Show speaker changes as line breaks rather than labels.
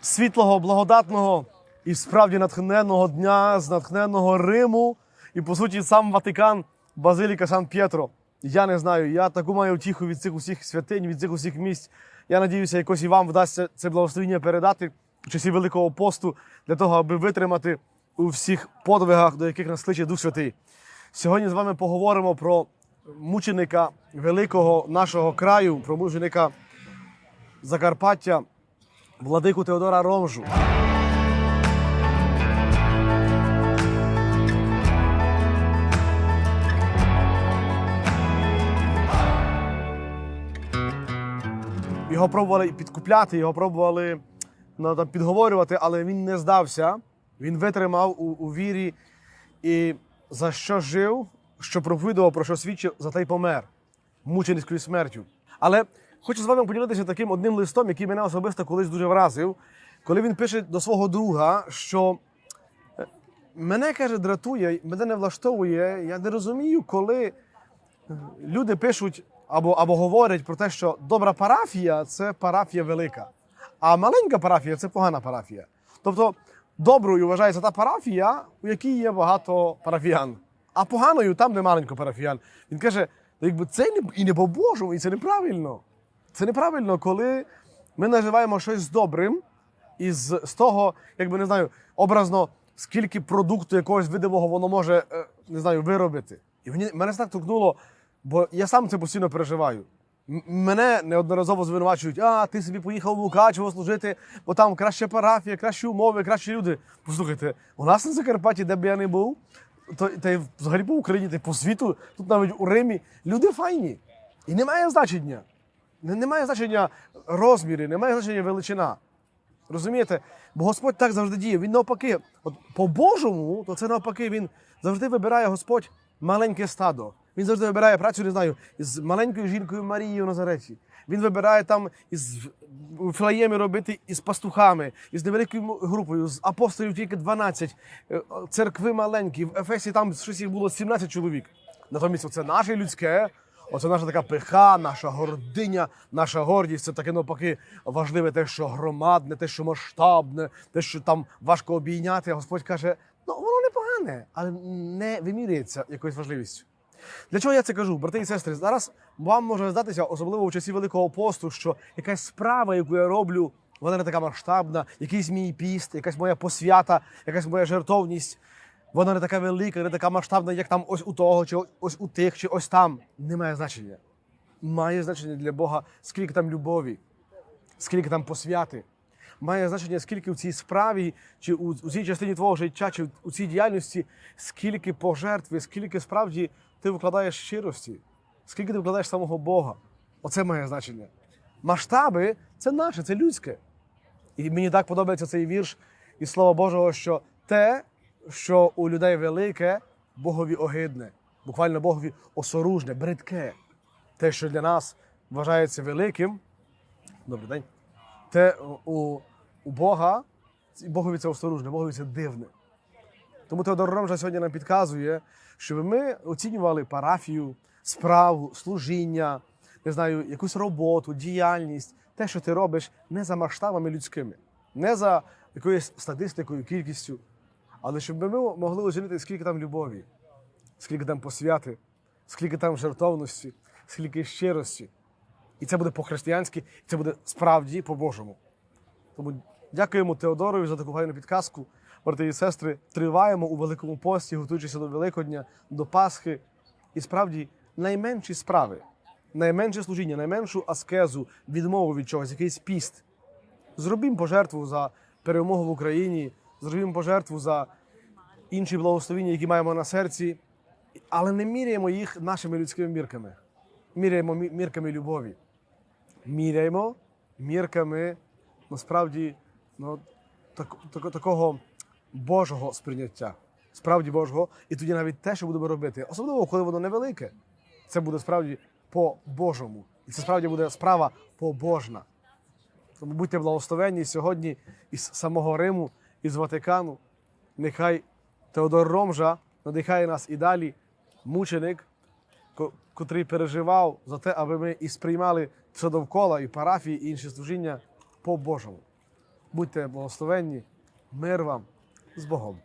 світлого, благодатного і справді натхненного дня з натхненного Риму. І по суті, сам Ватикан, Базиліка Сан П'єтро. Я не знаю, я таку маю втіху від цих усіх святинь, від цих усіх місць. Я надіюся, якось і вам вдасться це благословення передати в часі Великого посту для того, аби витримати у всіх подвигах, до яких нас кличе Дух Святий. Сьогодні з вами поговоримо про мученика великого нашого краю, про мученика Закарпаття, владику Теодора Ромжу. Його пробували підкупляти, його пробували ну, там, підговорювати, але він не здався. Він витримав у, у вірі і за що жив, що проповідував, про що свідчив, за те й помер мученицькою смертю. Але хочу з вами поділитися таким одним листом, який мене особисто колись дуже вразив, коли він пише до свого друга, що е, мене каже, дратує, мене не влаштовує. Я не розумію, коли люди пишуть або, або говорять про те, що добра парафія це парафія велика, а маленька парафія це погана парафія. Тобто доброю вважається та парафія, у якій є багато парафіян, а поганою там, де маленько парафіян. Він каже, «Ну, якби це і не по-божому, і це неправильно. Це неправильно, коли ми називаємо щось добрим, і з, з того, якби не знаю, образно, скільки продукту якогось видимого воно може е, не знаю, виробити. І мені мене так торкнуло, бо я сам це постійно переживаю. Мене неодноразово звинувачують, а ти собі поїхав в Мукачево служити, бо там краща парафія, кращі умови, кращі люди. Послухайте, у нас на Закарпатті, де б я не був, то та й взагалі по Україні, та й по світу, тут навіть у Римі, люди файні. І немає значення. Не- Немає значення розміри, немає значення величина. Розумієте? Бо Господь так завжди діє. Він навпаки, от по-божому, то це навпаки, він завжди вибирає Господь маленьке стадо. Він завжди вибирає працю, не знаю, із маленькою жінкою Марією Назареті. Він вибирає там із у Флаємі робити із пастухами, із невеликою групою, з апостолів тільки 12, е, церкви маленькі. В Ефесі там щось їх було 17 чоловік. Натомість це наше людське, Оце наша така пиха, наша гординя, наша гордість. Це таке навпаки важливе те, що громадне, те, що масштабне, те, що там важко обійняти. Господь каже: ну воно непогане, але не вимірюється якоюсь важливістю. Для чого я це кажу, брати і сестри? Зараз вам може здатися, особливо в часі Великого посту, що якась справа, яку я роблю, вона не така масштабна, якийсь мій піст, якась моя посвята, якась моя жертовність. Вона не така велика, не така масштабна, як там ось у того, чи ось у тих, чи ось там. Не має значення. Має значення для Бога, скільки там любові, скільки там посвяти. Має значення, скільки в цій справі, чи у, у цій частині твого життя, чи у цій діяльності, скільки пожертви, скільки справді ти вкладаєш щирості, скільки ти вкладаєш самого Бога. Оце має значення. Масштаби це наше, це людське. І мені так подобається цей вірш із Слова Божого, що те, що у людей велике, Богові огидне, буквально Богові осоружне, бридке. Те, що для нас вважається великим, добрий день, те у, у Бога, Богові це осоружне, Богові це дивне. Тому Теодор Ромжа сьогодні нам підказує, щоб ми оцінювали парафію, справу, служіння, не знаю, якусь роботу, діяльність, те, що ти робиш, не за масштабами людськими, не за якоюсь статистикою, кількістю, але щоб ми могли оцінити, скільки там любові, скільки там посвяти, скільки там жертовності, скільки щирості. І це буде по-християнськи, і це буде справді по-божому. Тому дякуємо Теодорові за таку гарну підказку. Брати і сестри, триваємо у Великому пості, готуючися до Великодня, до Пасхи. І справді найменші справи, найменше служіння, найменшу аскезу, відмову від чогось, якийсь піст. Зробімо пожертву за перемогу в Україні, зробімо пожертву за інші благословіння, які маємо на серці, але не міряємо їх нашими людськими мірками. Міряємо мірками любові. Міряємо мірками насправді ну, так, так, такого Божого сприйняття. Справді Божого. І тоді навіть те, що будемо робити, особливо коли воно невелике, це буде справді по-божому. І це справді буде справа побожна. Тому будьте благословенні сьогодні із самого Риму, із Ватикану. Нехай Теодор Ромжа надихає нас і далі, мученик, ко- котрий переживав за те, аби ми і сприймали все довкола, і парафії, і інші служіння по-божому. Будьте благословенні, мир вам з Богом.